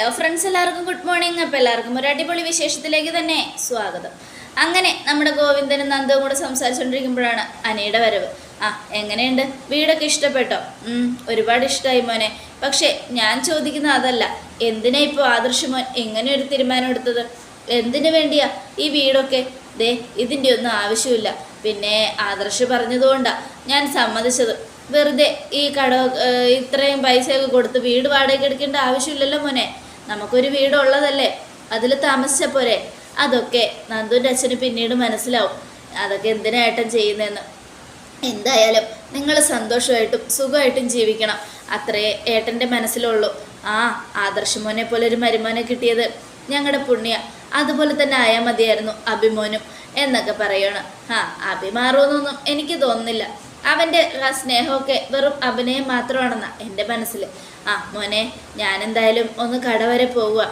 Hello friends എല്ലാവർക്കും good morning അപ്പോൾ എല്ലാവർക്കും ഒരു അടിപൊളി വിശേഷത്തിലേക്ക് തന്നെ സ്വാഗതം. അങ്ങനെ നമ്മുടെ ഗോവിന്ദനും നന്ദവും കൂടെ സംസാരിച്ചുകൊണ്ടിരിക്കുമ്പോഴാണ് അനിയുടെ വരവ്. ആ എങ്ങനെയുണ്ട്? വീടൊക്കെ ഇഷ്ടപ്പെട്ടോ? ഒരുപാട് ഇഷ്ടമായി മോനെ. പക്ഷേ ഞാൻ ചോദിക്കുന്ന അതല്ല. എന്തിനാ ഇപ്പോൾ ആദർശ് മോൻ എങ്ങനെ ഒരു തീരുമാനം എടുത്തത്? എന്തിനു വേണ്ടിയാ ഈ വീടൊക്കെ? ദേ ഇതിന്റെ ഒന്നും ആവശ്യമില്ല. പിന്നെ ആദർശ് പറഞ്ഞതുകൊണ്ടാണ് ഞാൻ സമ്മതിച്ചത്. വെറുതെ ഈ കട ഇത്രയും പൈസയൊക്കെ കൊടുത്ത് വീട് വാടകയ്ക്ക് എടുക്കേണ്ട ആവശ്യമില്ലല്ലോ മോനെ. നമുക്കൊരു വീടുള്ളതല്ലേ? അതിൽ താമസിച്ച പോരെ? അതൊക്കെ നന്ദുവിന്റെ അച്ഛന് പിന്നീട് മനസ്സിലാവും. അതൊക്കെ എന്തിനായിട്ടും ചെയ്യുന്നതെന്ന് എന്തായാലും നിങ്ങൾ സന്തോഷമായിട്ടും സുഖമായിട്ടും ജീവിക്കണം. അത്രേ ഏട്ടന്റെ മനസ്സിലുള്ളൂ. ആ ആദർശമോനെ പോലെ ഒരു മരുമോനെ കിട്ടിയത് ഞങ്ങളുടെ പുണ്യ. അതുപോലെ തന്നെ ആയാൽ മതിയായിരുന്നു അഭിമോനും എന്നൊക്കെ പറയണം. ആ അഭിമാറുമെന്നൊന്നും എനിക്ക് തോന്നുന്നില്ല. അവന്റെ ആ സ്നേഹമൊക്കെ വെറും അഭിനയം മാത്രമാണെന്നാ എന്റെ മനസ്സിൽ ആ മോനെ ഞാൻ എന്തായാലും ഒന്ന് കട വരെ പോവുക.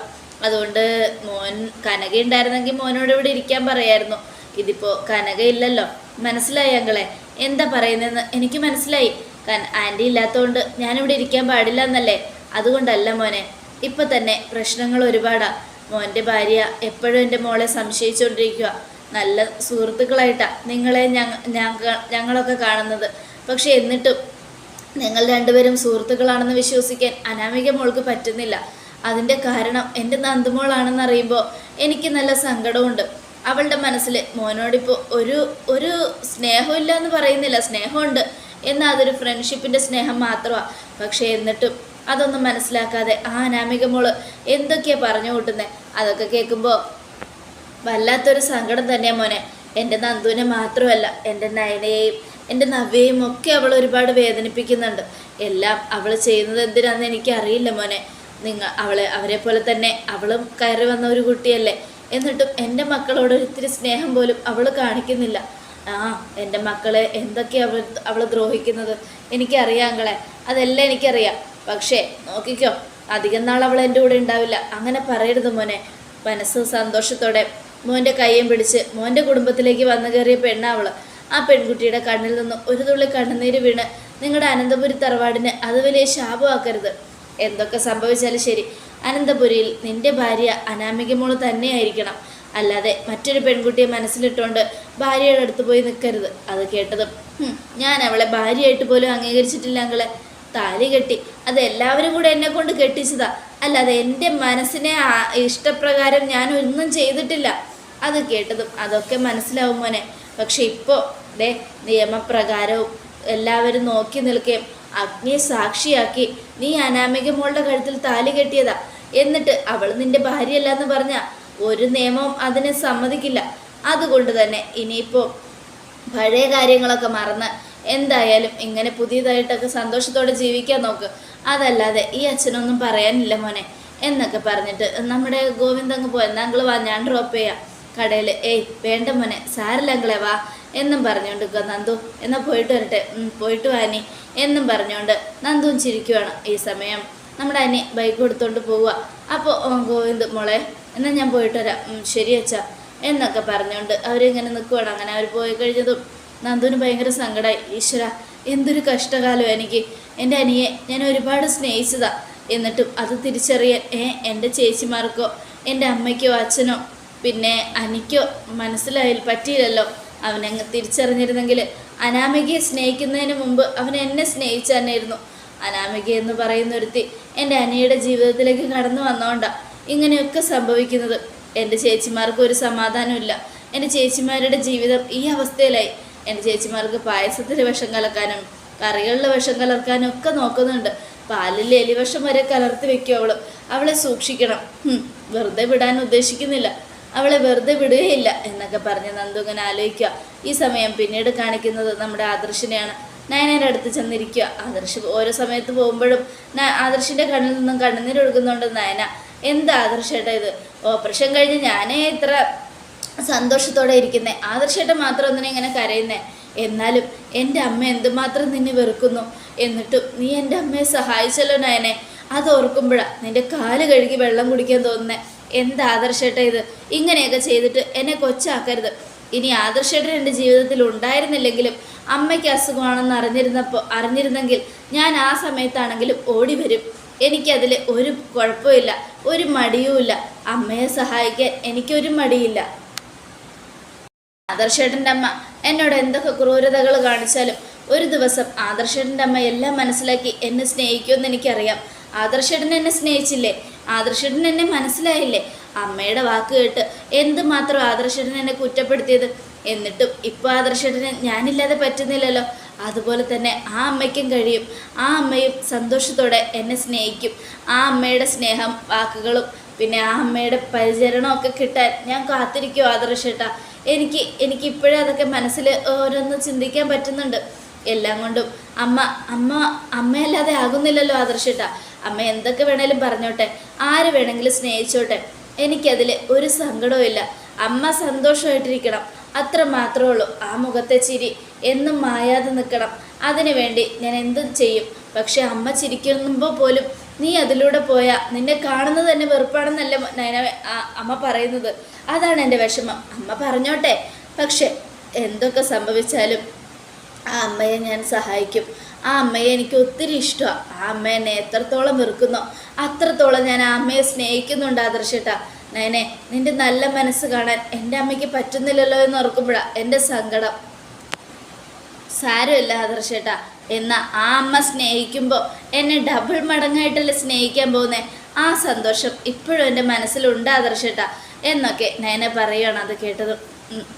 അതുകൊണ്ട് മോൻ കനക ഉണ്ടായിരുന്നെങ്കിൽ മോനോട് ഇവിടെ ഇരിക്കാൻ പറയായിരുന്നു. ഇതിപ്പോൾ കനക ഇല്ലല്ലോ. മനസ്സിലായി ഞങ്ങളെ എന്താ പറയുന്നതെന്ന് എനിക്ക് മനസ്സിലായി. കാരണം ആന്റി ഇല്ലാത്തതുകൊണ്ട് ഞാനിവിടെ ഇരിക്കാൻ പാടില്ല എന്നല്ലേ അതുകൊണ്ടല്ല മോനെ ഇപ്പം തന്നെ പ്രശ്നങ്ങൾ ഒരുപാടാ. മോന്റെ ഭാര്യ എപ്പോഴും എന്റെ മോളെ സംശയിച്ചുകൊണ്ടിരിക്കുക നല്ല സുഹൃത്തുക്കളായിട്ടാണ് നിങ്ങളെ ഞങ്ങ ഞങ്ങ- ഞങ്ങളൊക്കെ കാണുന്നത്. പക്ഷെ എന്നിട്ടും നിങ്ങൾ രണ്ടുപേരും സുഹൃത്തുക്കളാണെന്ന് വിശ്വസിക്കാൻ അനാമിക മോൾക്ക് പറ്റുന്നില്ല. അതിന്റെ കാരണം എന്റെ നന്ദുമോളാണെന്ന് അറിയുമ്പോൾ എനിക്ക് നല്ല സങ്കടമുണ്ട്. അവളുടെ മനസ്സിൽ മോനോടിപ്പോൾ ഒരു ഒരു സ്നേഹമില്ല എന്ന് പറയുന്നില്ല സ്നേഹമുണ്ട്. എന്നാൽ അതൊരു ഫ്രണ്ട്ഷിപ്പിന്റെ സ്നേഹം മാത്രമാണ് പക്ഷേ എന്നിട്ടും അതൊന്നും മനസ്സിലാക്കാതെ ആ അനാമിക മോൾ എന്തൊക്കെയാണ് പറഞ്ഞു കൂട്ടുന്നത് അതൊക്കെ കേൾക്കുമ്പോൾ വല്ലാത്തൊരു സങ്കടം തന്നെയാണ് മോനെ. എന്റെ നന്ദുവിനെ മാത്രമല്ല എന്റെ നയനയെയും എന്റെ നവ്യയും ഒക്കെ അവൾ ഒരുപാട് വേദനിപ്പിക്കുന്നുണ്ട്. എല്ലാം അവൾ ചെയ്യുന്നത് എന്തിനാന്ന് എനിക്കറിയില്ല മോനെ. നിങ്ങൾ അവളെ അവരെ പോലെ തന്നെ അവളും കയറി വന്ന ഒരു കുട്ടിയല്ലേ. എന്നിട്ടും എന്റെ മക്കളോട് ഒരിത്തിരി സ്നേഹം പോലും അവൾ കാണിക്കുന്നില്ല. ആ എന്റെ മക്കളെ എന്തൊക്കെയാണ് അവൾ അവൾ ദ്രോഹിക്കുന്നത്? എനിക്കറിയാം അങ്ങളെ അതെല്ലാം എനിക്കറിയാം. പക്ഷേ നോക്കിക്കോ അധികം നാൾ അവൾ എന്റെ കൂടെ ഉണ്ടാവില്ല. അങ്ങനെ പറയരുത് മോനെ. മനസ്സ് സന്തോഷത്തോടെ മോന്റെ കയ്യും പിടിച്ച് മോന്റെ കുടുംബത്തിലേക്ക് വന്നു കയറിയ പെണ്ണാവൾ. ആ പെൺകുട്ടിയുടെ കണ്ണിൽ നിന്ന് ഒരു തുള്ളി കണ്ണുനീര് വീണ് നിങ്ങളുടെ അനന്തപുരി തറവാടിന് അത് വലിയ ശാപമാക്കരുത്. എന്തൊക്കെ സംഭവിച്ചാലും ശരി അനന്തപുരിയിൽ നിന്റെ ഭാര്യ അനാമിക മോൾ തന്നെയായിരിക്കണം. അല്ലാതെ മറ്റൊരു പെൺകുട്ടിയെ മനസ്സിലിട്ടുകൊണ്ട് ഭാര്യയുടെ അടുത്ത് പോയി നിൽക്കരുത് അത് കേട്ടതും ഞാൻ അവളെ ഭാര്യയായിട്ട് പോലും അംഗീകരിച്ചിട്ടില്ല അങ്ങളെ താലി കെട്ടി അത് എല്ലാവരും കൂടെ എന്നെ കൊണ്ട് കെട്ടിച്ചതാ. അല്ലാതെ എന്റെ മനസ്സിനെ ഇഷ്ടപ്രകാരം ഞാൻ ഒന്നും ചെയ്തിട്ടില്ല. അത് കേട്ടതും അതൊക്കെ മനസ്സിലാവും മോനെ. പക്ഷെ ഇപ്പോൾ ദേ നിയമപ്രകാരവും എല്ലാവരും നോക്കി നിൽക്കുകയും അഗ്നിയെ സാക്ഷിയാക്കി നീ അനാമിക മോളുടെ കഴുത്തിൽ താലി കെട്ടിയതാ. എന്നിട്ട് അവൾ നിന്റെ ഭാര്യയല്ല എന്ന് പറഞ്ഞ ഒരു നിയമവും അതിനെ സമ്മതിക്കില്ല. അതുകൊണ്ട് തന്നെ ഇനിയിപ്പോൾ പഴയ കാര്യങ്ങളൊക്കെ മറന്ന് എന്തായാലും ഇങ്ങനെ പുതിയതായിട്ടൊക്കെ സന്തോഷത്തോടെ ജീവിക്കാൻ നോക്ക്. അതല്ലാതെ ഈ അച്ഛനൊന്നും പറയാനില്ല മോനെ. എന്നൊക്കെ പറഞ്ഞിട്ട് നമ്മുടെ ഗോവിന്ദ് അങ്ങ് പോയി. വാ ഞാൻ ഡ്രോപ്പ് ചെയ്യാം. കടയിൽ ഏയ് വേണ്ട മോനെ സാരല്ലങ്കളെ വാ എന്നും പറഞ്ഞുകൊണ്ട് നന്ദു എന്നാൽ പോയിട്ട് വരട്ടെ "ഉം, പോയിട്ട് വാനി എന്നും പറഞ്ഞുകൊണ്ട് നന്ദു ചിരിക്കുവാണ് ഈ സമയം. നമ്മുടെ അനി ബൈക്ക് കൊടുത്തോണ്ട് പോവുക അപ്പോൾ ഗോവിന്ദ് മോളെ എന്നാൽ ഞാൻ പോയിട്ട് വരാം "ഉം, ശരി അച്ഛാ എന്നൊക്കെ പറഞ്ഞുകൊണ്ട് അവരിങ്ങനെ നിൽക്കുവാണ് അങ്ങനെ അവർ പോയി കഴിഞ്ഞതും നന്ദുവിന് ഭയങ്കര സങ്കടമായി ഈശ്വര എന്തൊരു കഷ്ടകാലം എനിക്ക്. എന്റെ അനിയെ ഞാൻ ഒരുപാട് സ്നേഹിച്ചതാ. എന്നിട്ടും അത് തിരിച്ചറിയാൻ ഏ എന്റെ ചേച്ചിമാർക്കോ എന്റെ അമ്മയ്ക്കോ അച്ഛനോ പിന്നെ അനിക്കോ മനസ്സിലായി പറ്റിയില്ലല്ലോ. അവനങ്ങ് തിരിച്ചറിഞ്ഞിരുന്നെങ്കിൽ അനാമികയെ സ്നേഹിക്കുന്നതിന് മുമ്പ് അവൻ എന്നെ സ്നേഹിച്ചു തന്നെയായിരുന്നു അനാമിക എന്ന് പറയുന്ന ഒരുത്തി എന്റെ അനിയുടെ ജീവിതത്തിലേക്ക് കടന്നു വന്നോണ്ടാ ഇങ്ങനെയൊക്കെ സംഭവിക്കുന്നത്. എന്റെ ചേച്ചിമാർക്ക് ഒരു സമാധാനമില്ല എന്റെ ചേച്ചിമാരുടെ ജീവിതം ഈ അവസ്ഥയിലായി. എന്റെ ചേച്ചിമാർക്ക് പായസത്തിൽ വിഷം കലക്കാനും കറികളിൽ വിഷം കലർക്കാനും ഒക്കെ നോക്കുന്നുണ്ട്. പാലിൽ എലിവശം വരെ കലർത്തി വെക്കും അവൾ. അവളെ സൂക്ഷിക്കണം. വെറുതെ വിടാൻ ഉദ്ദേശിക്കുന്നില്ല. അവളെ വെറുതെ വിടുകയില്ല എന്നൊക്കെ പറഞ്ഞ് നന്ദു ഇങ്ങനെ ആലോചിക്കുക. ഈ സമയം പിന്നീട് കാണിക്കുന്നത് നമ്മുടെ ആദർശിനെയാണ്. നയനയുടെ അടുത്ത് ചെന്നിരിക്കുക. ആദർശ് ഓരോ സമയത്ത് പോകുമ്പോഴും ആദർശിന്റെ കണ്ണിൽ നിന്നും കണ്ണുനീർ ഒഴുകുന്നുണ്ട് നയന. എന്താ ആദർശേട്ടാ ഇത്? ഓപ്പറേഷൻ കഴിഞ്ഞ് ഞാനേ ഇത്ര സന്തോഷത്തോടെ ഇരിക്കുന്നേ. ആദർശേട്ട മാത്രം ഒന്നിനെ ഇങ്ങനെ കരയുന്നേ? എന്നാലും എന്റെ അമ്മ എന്തുമാത്രം നിന്നെ വെറുക്കുന്നു? എന്നിട്ടും നീ എന്റെ അമ്മയെ സഹായിച്ചല്ലോ നയനെ. അത് ഓർക്കുമ്പോഴാണ് നിന്റെ കാൽ കഴുകി വെള്ളം കുടിക്കാൻ തോന്നുന്നേ. എന്താ ആദർശേട്ട ഇത്? ഇങ്ങനെയൊക്കെ ചെയ്തിട്ട് എന്നെ കൊച്ചാക്കരുത്. ഇനി ആദർശേട്ടൻ എന്റെ ജീവിതത്തിൽ ഉണ്ടായിരുന്നില്ലെങ്കിലും അമ്മയ്ക്ക് അസുഖമാണെന്ന് അറിഞ്ഞിരുന്നപ്പോൾ അറിഞ്ഞിരുന്നെങ്കിൽ ഞാൻ ആ സമയത്താണെങ്കിലും ഓടി വരും. എനിക്കതിൽ ഒരു കുഴപ്പമില്ല ഒരു മടിയുമില്ല. അമ്മയെ സഹായിക്കാൻ എനിക്കൊരു മടിയില്ല. ആദർശേട്ടന്റെ അമ്മ എന്നോട് എന്തൊക്കെ ക്രൂരതകൾ കാണിച്ചാലും ഒരു ദിവസം ആദർശേട്ടന്റെ അമ്മ എല്ലാം മനസ്സിലാക്കി എന്നെ സ്നേഹിക്കുമെന്ന് എനിക്കറിയാം. ആദർശേട്ടൻ എന്നെ സ്നേഹിച്ചില്ലേ? ആദർശേട്ടൻ എന്നെ മനസ്സിലായില്ലേ? അമ്മയുടെ വാക്ക് കേട്ട് എന്തുമാത്രം ആദർശേട്ടൻ എന്നെ കുറ്റപ്പെടുത്തിയത്? എന്നിട്ടും ഇപ്പോൾ ആദർശേട്ടന് ഞാനില്ലാതെ പറ്റുന്നില്ലല്ലോ. അതുപോലെ തന്നെ ആ അമ്മയ്ക്കും കഴിയും. ആ അമ്മയും സന്തോഷത്തോടെ എന്നെ സ്നേഹിക്കും. ആ അമ്മയുടെ സ്നേഹം വാക്കുകളും പിന്നെ ആ അമ്മയുടെ പരിചരണമൊക്കെ കിട്ടാൻ ഞാൻ കാത്തിരിക്കും ആദർശേട്ടാ. എനിക്ക് എനിക്ക് ഇപ്പോഴേ അതൊക്കെ മനസ്സിൽ ഓരോന്ന് ചിന്തിക്കാൻ പറ്റുന്നുണ്ട്. എല്ലാം കൊണ്ടും അമ്മ അമ്മ അമ്മയല്ലാതെ ആകുന്നില്ലല്ലോ ആദർശേട്ടാ. അമ്മ എന്തൊക്കെ വേണേലും പറഞ്ഞോട്ടെ. ആര് വേണമെങ്കിലും സ്നേഹിച്ചോട്ടെ. എനിക്കതിൽ ഒരു സങ്കടവും ഇല്ല. അമ്മ സന്തോഷമായിട്ടിരിക്കണം. അത്ര മാത്രമേ ഉള്ളൂ. ആ മുഖത്തെ ചിരി. എന്നും മായാതെ നിൽക്കണം. അതിനു വേണ്ടി ഞാൻ എന്തും ചെയ്യും. പക്ഷെ അമ്മ ചിരിക്കുമ്പോൾ പോലും നീ അതിലൂടെ പോയാൽ നിന്നെ കാണുന്നത് തന്നെ വെറുപ്പാണെന്നല്ല അമ്മ പറയുന്നത്. അതാണ് എന്റെ വിഷമം. അമ്മ പറഞ്ഞോട്ടെ. പക്ഷെ എന്തൊക്കെ സംഭവിച്ചാലും ആ അമ്മയെ ഞാൻ സഹായിക്കും. ആ അമ്മയെ എനിക്ക് ഒത്തിരി ഇഷ്ടമാണ് ആ അമ്മ എന്നെ എത്രത്തോളം വെറുക്കുന്നോ അത്രത്തോളം ഞാൻ ആ അമ്മയെ സ്നേഹിക്കുന്നുണ്ട് ആദർശേട്ടാ. നയനെ നിന്റെ നല്ല മനസ്സ് കാണാൻ എന്റെ അമ്മയ്ക്ക് പറ്റുന്നില്ലല്ലോ എന്ന് ഓർക്കുമ്പോഴാണ് എന്റെ സങ്കടം. സാരമില്ല ആദർശേട്ടാ. എന്നാ ആ അമ്മ സ്നേഹിക്കുമ്പോൾ എന്നെ ഡബിൾ മടങ്ങായിട്ടല്ലേ സ്നേഹിക്കാൻ പോകുന്നേ? ആ സന്തോഷം ഇപ്പോഴും എന്റെ മനസ്സിലുണ്ട് ആദർശേട്ടാ. എന്നൊക്കെ നയനെ പറയുകയാണ് അത് കേട്ടത്.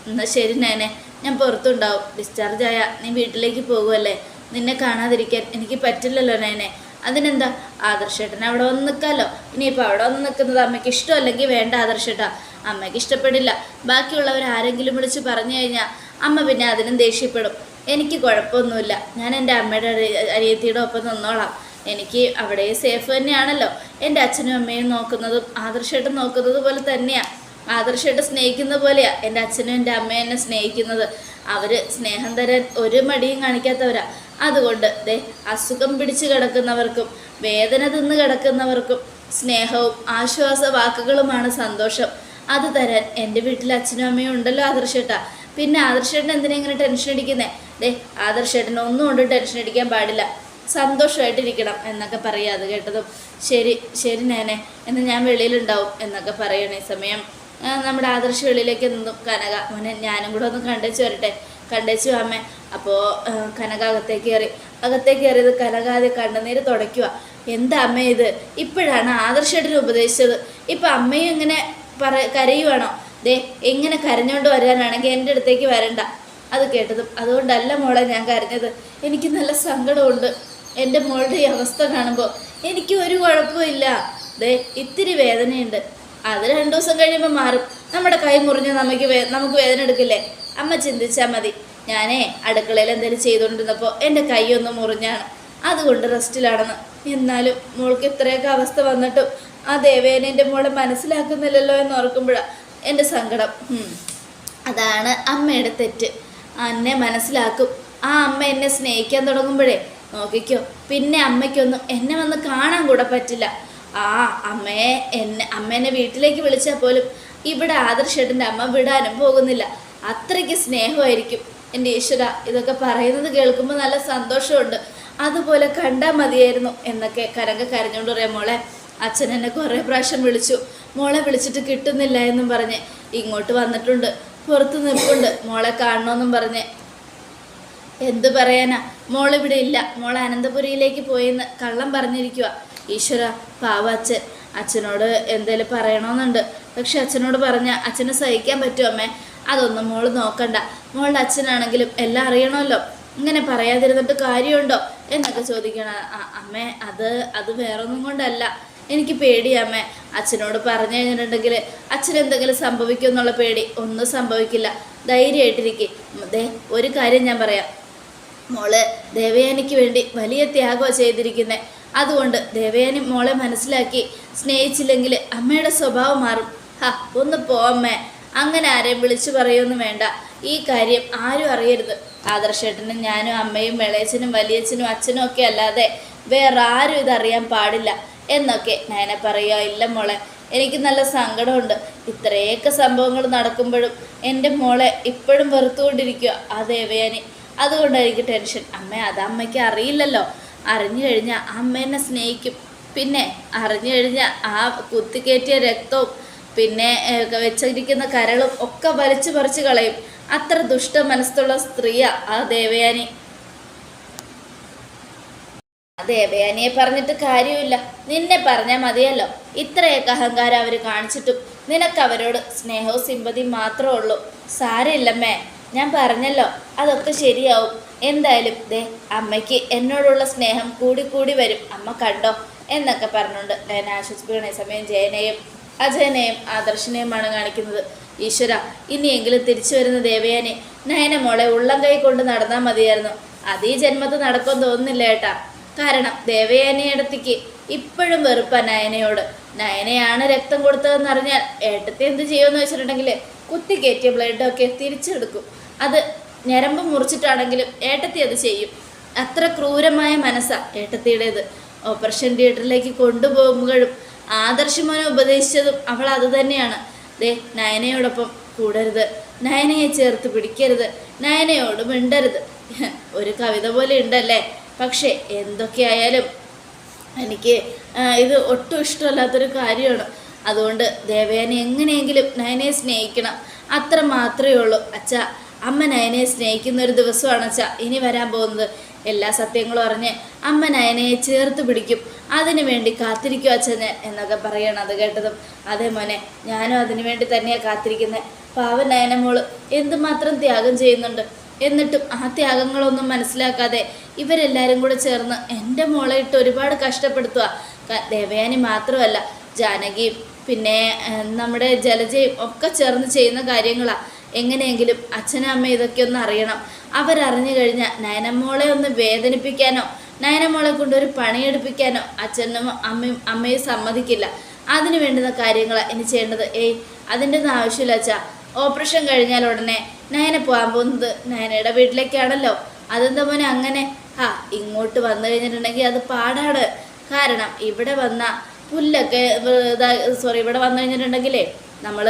എന്നാൽ ശരി നയനെ. ഞാൻ പുറത്തുണ്ടാവും. ഡിസ്ചാർജ് ആയാൽ നീ വീട്ടിലേക്ക് പോകുമല്ലേ നിന്നെ കാണാതിരിക്കാൻ എനിക്ക് പറ്റില്ലല്ലോ നേനെ അതിനെന്താ? ആദർശേട്ടൻ അവിടെ വന്ന് നിൽക്കാമല്ലോ ഇനിയിപ്പോൾ അവിടെ വന്ന് നിൽക്കുന്നത് അമ്മയ്ക്ക് ഇഷ്ടമല്ലെങ്കിൽ വേണ്ട ആദർശേട്ടാ. അമ്മയ്ക്ക് ഇഷ്ടപ്പെടില്ല. ബാക്കിയുള്ളവർ ആരെങ്കിലും വിളിച്ച് പറഞ്ഞു കഴിഞ്ഞാൽ അമ്മ പിന്നെ അതിനും ദേഷ്യപ്പെടും. എനിക്ക് കുഴപ്പമൊന്നുമില്ല. ഞാൻ എന്റെ അമ്മയുടെ അരി- അനിയത്തിയുടെ ഒപ്പം നിന്നോളാം. എനിക്ക് അവിടെ സേഫ് തന്നെയാണല്ലോ. എന്റെ അച്ഛനും അമ്മയും നോക്കുന്നതും ആദർശമായിട്ട് നോക്കുന്നത് പോലെ തന്നെയാണ് ആദർശമായിട്ട് സ്നേഹിക്കുന്ന പോലെയാണ് എന്റെ അച്ഛനും എന്റെ അമ്മയും എന്നെ സ്നേഹിക്കുന്നത്. അവർ സ്നേഹം തരാൻ ഒരു മടിയും കാണിക്കാത്തവരാ. അതുകൊണ്ട് ദേ അസുഖം പിടിച്ചു കിടക്കുന്നവർക്കും വേദന തിന്ന് കിടക്കുന്നവർക്കും സ്നേഹവും ആശ്വാസ വാക്കുകളുമാണ് സന്തോഷം. അത് തരാൻ എന്റെ വീട്ടിൽ അച്ഛനും അമ്മയും ഉണ്ടല്ലോ ആദർശേട്ടാ. പിന്നെ ആദർശേട്ടൻ എന്തിനാ ഇങ്ങനെ ടെൻഷൻ അടിക്കുന്നേ? ദേ ആദർശേട്ടൻ ഒന്നും കൊണ്ട് ടെൻഷൻ അടിക്കാൻ പാടില്ല. സന്തോഷമായിട്ടിരിക്കണം എന്നൊക്കെ പറയുക അത് കേട്ടതും. ശരി ശരി നേനെ എന്ന് ഞാൻ വെളിയിലുണ്ടാവും എന്നൊക്കെ പറയണ ഈ സമയം. നമ്മുടെ ആദർശ വെളിയിലേക്ക് നിന്നും. കനക മോനെ ഞാനും കൂടെ ഒന്ന് കണ്ടേച്ചു വരട്ടെ. കണ്ടേച്ചു അമ്മ. അപ്പോൾ കനക അകത്തേക്ക് കയറി. അകത്തേക്ക് കയറിയത് കനകാതെ കണ്ണുനീര് തുടയ്ക്കുക. എന്താ അമ്മ ഇത്? ഇപ്പോഴാണ് ആദർശേട്ടന് ഉപദേശിച്ചത്. ഇപ്പം അമ്മയും ഇങ്ങനെ പറ കരയുവാണോ? ദേ എങ്ങനെ കരഞ്ഞോണ്ട് വരാനാണെങ്കിൽ എന്റെ അടുത്തേക്ക് വരണ്ട. അത് കേട്ടതും അതുകൊണ്ടല്ല മോളെ ഞാൻ കരഞ്ഞത്. എനിക്ക് നല്ല സങ്കടമുണ്ട്. എന്റെ മോളുടെ ഈ അവസ്ഥ കാണുമ്പോൾ എനിക്ക് ഒരു കുഴപ്പമില്ല ദേ ഇത്തിരി വേദനയുണ്ട്. അത് രണ്ടു ദിവസം കഴിയുമ്പോൾ മാറും. നമ്മുടെ കൈ മുറിഞ്ഞ് നമുക്ക് നമുക്ക് വേദന എടുക്കില്ലേ? അമ്മ ചിന്തിച്ചാൽ മതി. ഞാനേ അടുക്കളയിൽ എന്തെങ്കിലും ചെയ്തുകൊണ്ടിരുന്നപ്പോൾ എന്റെ കൈ ഒന്ന് മുറിഞ്ഞാണ്. അതുകൊണ്ട് റെസ്റ്റിലാണെന്ന്. എന്നാലും മോൾക്ക് ഇത്രയൊക്കെ അവസ്ഥ വന്നിട്ടും ആ ദേവേനെ മോളെ മനസ്സിലാക്കുന്നില്ലല്ലോ എന്ന് ഓർക്കുമ്പോഴാണ് എന്റെ സങ്കടം. അതാണ് അമ്മയുടെ തെറ്റ്. അന്നെ മനസ്സിലാക്കും. ആ അമ്മ എന്നെ സ്നേഹിക്കാൻ തുടങ്ങുമ്പോഴേ നോക്കിക്കോ പിന്നെ അമ്മയ്ക്കൊന്നും എന്നെ വന്ന് കാണാൻ കൂടെ പറ്റില്ല. ആ അമ്മയെ എന്നെ അമ്മ എന്നെ വീട്ടിലേക്ക് വിളിച്ചാൽ പോലും ഇവിടെ ആദർശേട്ടന്റെ അമ്മ വിടാനും പോകുന്നില്ല. അത്രയ്ക്ക് സ്നേഹമായിരിക്കും. എന്റെ ഈശ്വര ഇതൊക്കെ പറയുന്നത് കേൾക്കുമ്പോൾ നല്ല സന്തോഷമുണ്ട്. അതുപോലെ കണ്ടാൽ മതിയായിരുന്നു എന്നൊക്കെ കരങ്ക കരഞ്ഞുകൊണ്ട് പറയാം മോളെ അച്ഛൻ എന്നെ കുറേ പ്രാവശ്യം വിളിച്ചു. മോളെ വിളിച്ചിട്ട് കിട്ടുന്നില്ല എന്നും പറഞ്ഞ് ഇങ്ങോട്ട് വന്നിട്ടുണ്ട് പുറത്ത് നിൽപ്പുണ്ട്. മോളെ കാണണമെന്നും പറഞ്ഞ്. എന്ത് പറയാനാ? മോളിവിടെ ഇല്ല. മോൾ അനന്തപുരിയിലേക്ക് പോയെന്ന് കള്ളം പറഞ്ഞിരിക്കുക ഈശ്വര പാവ അച്ഛൻ. അച്ഛനോട് എന്തേലും പറയണമെന്നുണ്ട് പക്ഷെ അച്ഛനോട് പറഞ്ഞാൽ അച്ഛനെ സഹിക്കാൻ പറ്റുമോ അമ്മേ. അതൊന്നും മോൾ നോക്കണ്ട. മോളുടെ അച്ഛനാണെങ്കിലും എല്ലാം അറിയണമല്ലോ. ഇങ്ങനെ പറയാതിരുന്നിട്ട് കാര്യമുണ്ടോ? എന്നൊക്കെ ചോദിക്കണ അമ്മേ അത് അത് വേറൊന്നും കൊണ്ടല്ല. എനിക്ക് പേടിയാ അമ്മേ. അച്ഛനോട് പറഞ്ഞു കഴിഞ്ഞിട്ടുണ്ടെങ്കിൽ അച്ഛൻ എന്തെങ്കിലും സംഭവിക്കും എന്നുള്ള പേടി. ഒന്നും സംഭവിക്കില്ല. ധൈര്യമായിട്ടിരിക്കും. ദേ ഒരു കാര്യം ഞാൻ പറയാം. മോൾ ദേവയാനിക്ക് വേണ്ടി വലിയ ത്യാഗമാണ് ചെയ്തിരിക്കുന്നത് അതുകൊണ്ട് ദേവയാനി മോളെ മനസ്സിലാക്കി സ്നേഹിച്ചില്ലെങ്കിൽ അമ്മയുടെ സ്വഭാവം മാറും. ഹാ ഒന്ന് പോമ്മേ അങ്ങനെ ആരെയും വിളിച്ചു പറയൊന്നും വേണ്ട. ഈ കാര്യം ആരും അറിയരുത്. ആദർശേട്ടനും ഞാനും അമ്മയും വെളയച്ചനും വലിയച്ഛനും അച്ഛനും ഒക്കെ അല്ലാതെ വേറെ ആരും ഇതറിയാൻ പാടില്ല. എന്നൊക്കെ നയന പറയുക ഇല്ല മോളെ എനിക്ക് നല്ല സങ്കടമുണ്ട്. ഇത്രയൊക്കെ സംഭവങ്ങൾ നടക്കുമ്പോഴും എന്റെ മോളെ ഇപ്പോഴും വെറുത്തുകൊണ്ടിരിക്കുക. ആ ദേവയാനി അതുകൊണ്ടായിരിക്കും ടെൻഷൻ. അമ്മ അത് അമ്മയ്ക്ക് അറിയില്ലല്ലോ. അറിഞ്ഞു കഴിഞ്ഞാൽ അമ്മ എന്നെ സ്നേഹിക്കും. പിന്നെ അറിഞ്ഞു കഴിഞ്ഞാൽ ആ കുത്തിക്കയറ്റിയ രക്തവും പിന്നെ വെച്ചിരിക്കുന്ന കരളും ഒക്കെ വലിച്ചു പറിച്ചു കളയും. അത്ര ദുഷ്ട മനസ്സുള്ള സ്ത്രീയാ ആ ദേവയാനി. ദേവയാനിയെ പറഞ്ഞിട്ട് കാര്യമില്ല നിന്നെ പറഞ്ഞാൽ മതിയല്ലോ. ഇത്രയൊക്കെ അഹങ്കാരം അവർ കാണിച്ചിട്ടും നിനക്ക് അവരോട് സ്നേഹവും സിമ്പതിയും മാത്രമേ ഉള്ളൂ. സാരമില്ലമ്മേ. ഞാൻ പറഞ്ഞല്ലോ അതൊക്കെ ശരിയാവും. എന്തായാലും ദേ അമ്മയ്ക്ക് എന്നോടുള്ള സ്നേഹം കൂടി കൂടി വരും. അമ്മ കണ്ടോ? എന്നൊക്കെ പറഞ്ഞുകൊണ്ട് ഞാൻ ആശ്വസിപ്പിക്കണ സമയം ജയനെയും അജയനെയും ആദർശനെയുമാണ് കാണിക്കുന്നത്. ഈശ്വര ഇനിയെങ്കിലും തിരിച്ചു വരുന്ന ദേവയാനെ നയന മോളെ ഉള്ളം കൈ കൊണ്ട് നടന്നാൽ മതിയായിരുന്നു. അത് ഈ ജന്മത്ത് നടക്കും തോന്നുന്നില്ല ഏട്ടാ. കാരണം ദേവയാനയടത്തേക്ക് ഇപ്പോഴും വെറുപ്പ നയനയോട്. നയനയാണ് രക്തം കൊടുത്തതെന്ന് അറിഞ്ഞാൽ ഏട്ടത്തെ എന്ത് ചെയ്യുമെന്ന് വെച്ചിട്ടുണ്ടെങ്കിൽ കുത്തി കയറ്റിയ ബ്ലഡൊക്കെ തിരിച്ചെടുക്കും. അത് ഞരമ്പ് മുറിച്ചിട്ടാണെങ്കിലും ഏട്ടത്തി അത് ചെയ്യും. അത്ര ക്രൂരമായ മനസ്സാ ഏട്ടത്തിയുടേത്. ഓപ്പറേഷൻ തിയേറ്ററിലേക്ക് കൊണ്ടുപോകുമ്പോഴും ആദർശമോനെ ഉപദേശിച്ചതും അവൾ അത് തന്നെയാണ്. ദേ നയനയോടൊപ്പം കൂടരുത്. നയനയെ ചേർത്ത് പിടിക്കരുത്. നയനയോട് മിണ്ടരുത്. ഒരു കവിത പോലെ ഉണ്ടല്ലേ? പക്ഷേ എന്തൊക്കെയായാലും എനിക്ക് ഇത് ഒട്ടും ഇഷ്ടമല്ലാത്തൊരു കാര്യമാണ്. അതുകൊണ്ട് ദേവയാനെ എങ്ങനെയെങ്കിലും നയനയെ സ്നേഹിക്കണം. അത്ര മാത്രമേ ഉള്ളൂ. അച്ഛ അമ്മ നയനയെ സ്നേഹിക്കുന്ന ഒരു ദിവസമാണ് അച്ഛ ഇനി വരാൻ പോകുന്നത്. എല്ലാ സത്യങ്ങളും അറിഞ്ഞ് അമ്മ നയനയെ ചേർത്ത് പിടിക്കും. അതിനു വേണ്ടി കാത്തിരിക്കും അച്ഛന് എന്നൊക്കെ പറയണം അത് കേട്ടതും. അതേ മോനെ ഞാനും അതിനു വേണ്ടി തന്നെയാണ് കാത്തിരിക്കുന്നത് പാവൻ നയനമോൾ എന്തുമാത്രം ത്യാഗം ചെയ്യുന്നുണ്ട്. എന്നിട്ടും ആ ത്യാഗങ്ങളൊന്നും മനസ്സിലാക്കാതെ ഇവരെല്ലാവരും കൂടെ ചേർന്ന് എന്റെ മോളെ ഇട്ട് ഒരുപാട് കഷ്ടപ്പെടുത്തുക ദേവയാനി മാത്രമല്ല ജാനകിയും പിന്നെ നമ്മുടെ ജലജയും ഒക്കെ ചേർന്ന് ചെയ്യുന്ന കാര്യങ്ങളാണ് എങ്ങനെയെങ്കിലും അച്ഛനും അമ്മ ഇതൊക്കെ ഒന്ന് അറിയണം. അവരറിഞ്ഞു കഴിഞ്ഞാൽ നയനമോളെ ഒന്ന് വേദനിപ്പിക്കാനോ നയനമോളെ കൊണ്ടൊരു പണിയെടുപ്പിക്കാനോ അച്ഛനും അമ്മയും അമ്മയും സമ്മതിക്കില്ല. അതിന് വേണ്ടുന്ന കാര്യങ്ങളാണ് ഇനി ചെയ്യേണ്ടത്. ഏയ് അതിന്റെ ഒന്നും ആവശ്യമില്ല അച്ഛാ. ഓപ്പറേഷൻ കഴിഞ്ഞാൽ ഉടനെ നയന പോകാൻ പോകുന്നത് നയനയുടെ വീട്ടിലേക്കാണല്ലോ. അതെന്താ മോനെ അങ്ങനെ? ആ ഇങ്ങോട്ട് വന്നു കഴിഞ്ഞിട്ടുണ്ടെങ്കിൽ അത് പാടാണ്. കാരണം ഇവിടെ വന്ന പുല്ലൊക്കെ സോറി ഇവിടെ വന്നു കഴിഞ്ഞിട്ടുണ്ടെങ്കിലേ നമ്മൾ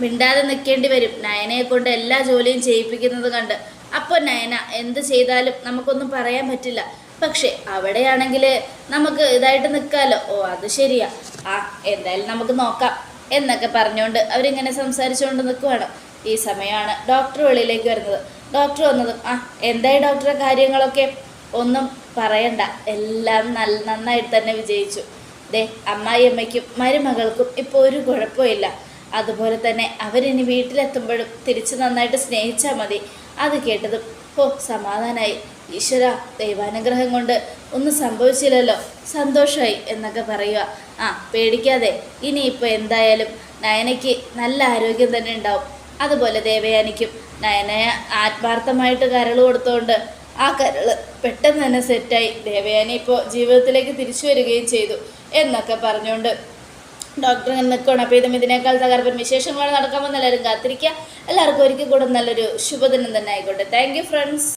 മിണ്ടാതെ നിൽക്കേണ്ടി വരും. നയനയെ കൊണ്ട് എല്ലാ ജോലിയും ചെയ്യിപ്പിക്കുന്നത് കണ്ട്. അപ്പോൾ നയന എന്ത് ചെയ്താലും നമുക്കൊന്നും പറയാൻ പറ്റില്ല. പക്ഷേ അവിടെയാണെങ്കിൽ നമുക്ക് ഇതായിട്ട് നിൽക്കാമല്ലോ ഓ അത് ശരിയാ. ആ എന്തായാലും നമുക്ക് നോക്കാം എന്നൊക്കെ പറഞ്ഞുകൊണ്ട് അവരിങ്ങനെ സംസാരിച്ചുകൊണ്ട് നിൽക്കുവാണ് ഈ സമയമാണ് ഡോക്ടർ വെളിയിലേക്ക് വരുന്നത്. ഡോക്ടർ വന്നതും ആ എന്തായി ഡോക്ടറെ കാര്യങ്ങളൊക്കെ? ഒന്നും പറയണ്ട. എല്ലാം നല്ല നന്നായിട്ട് തന്നെ വിജയിച്ചു. ദേ അമ്മായിയമ്മയ്ക്കും മരുമകൾക്കും ഇപ്പോൾ ഒരു കുഴപ്പമില്ല അതുപോലെ തന്നെ അവരിനി വീട്ടിലെത്തുമ്പോഴും തിരിച്ച് നന്നായിട്ട് സ്നേഹിച്ചാൽ മതി. അത് കേട്ടതും ഓ സമാധാനായി. ഈശ്വര ദൈവാനുഗ്രഹം കൊണ്ട് ഒന്നും സംഭവിച്ചില്ലല്ലോ. സന്തോഷമായി എന്നൊക്കെ പറയുക. ആ പേടിക്കാതെ. ഇനിയിപ്പോൾ എന്തായാലും നയനയ്ക്ക് നല്ല ആരോഗ്യം തന്നെ ഉണ്ടാവും. അതുപോലെ ദേവയാനിക്കും നയനയെ ആത്മാർത്ഥമായിട്ട് കരൾ കൊടുത്തുകൊണ്ട് ആ കരൾ പെട്ടെന്ന് തന്നെ സെറ്റായി ദേവയാനി ഇപ്പോൾ ജീവിതത്തിലേക്ക് തിരിച്ചു വരികയും ചെയ്തു എന്നൊക്കെ പറഞ്ഞുകൊണ്ട് ഡോക്ടർ ഇങ്ങനെ നിൽക്കണം അപ്പോൾ ഇതും ഇതിനേക്കാൾ തകർപ്പൻ വിശേഷങ്ങൾ നടക്കാമെന്ന് എല്ലാവരും കാത്തിരിക്കുക. എല്ലാവർക്കും ഒരിക്കൽ കൂടെ നല്ലൊരു ശുഭദിനം തന്നെ ആയിക്കോട്ടെ. Thank friends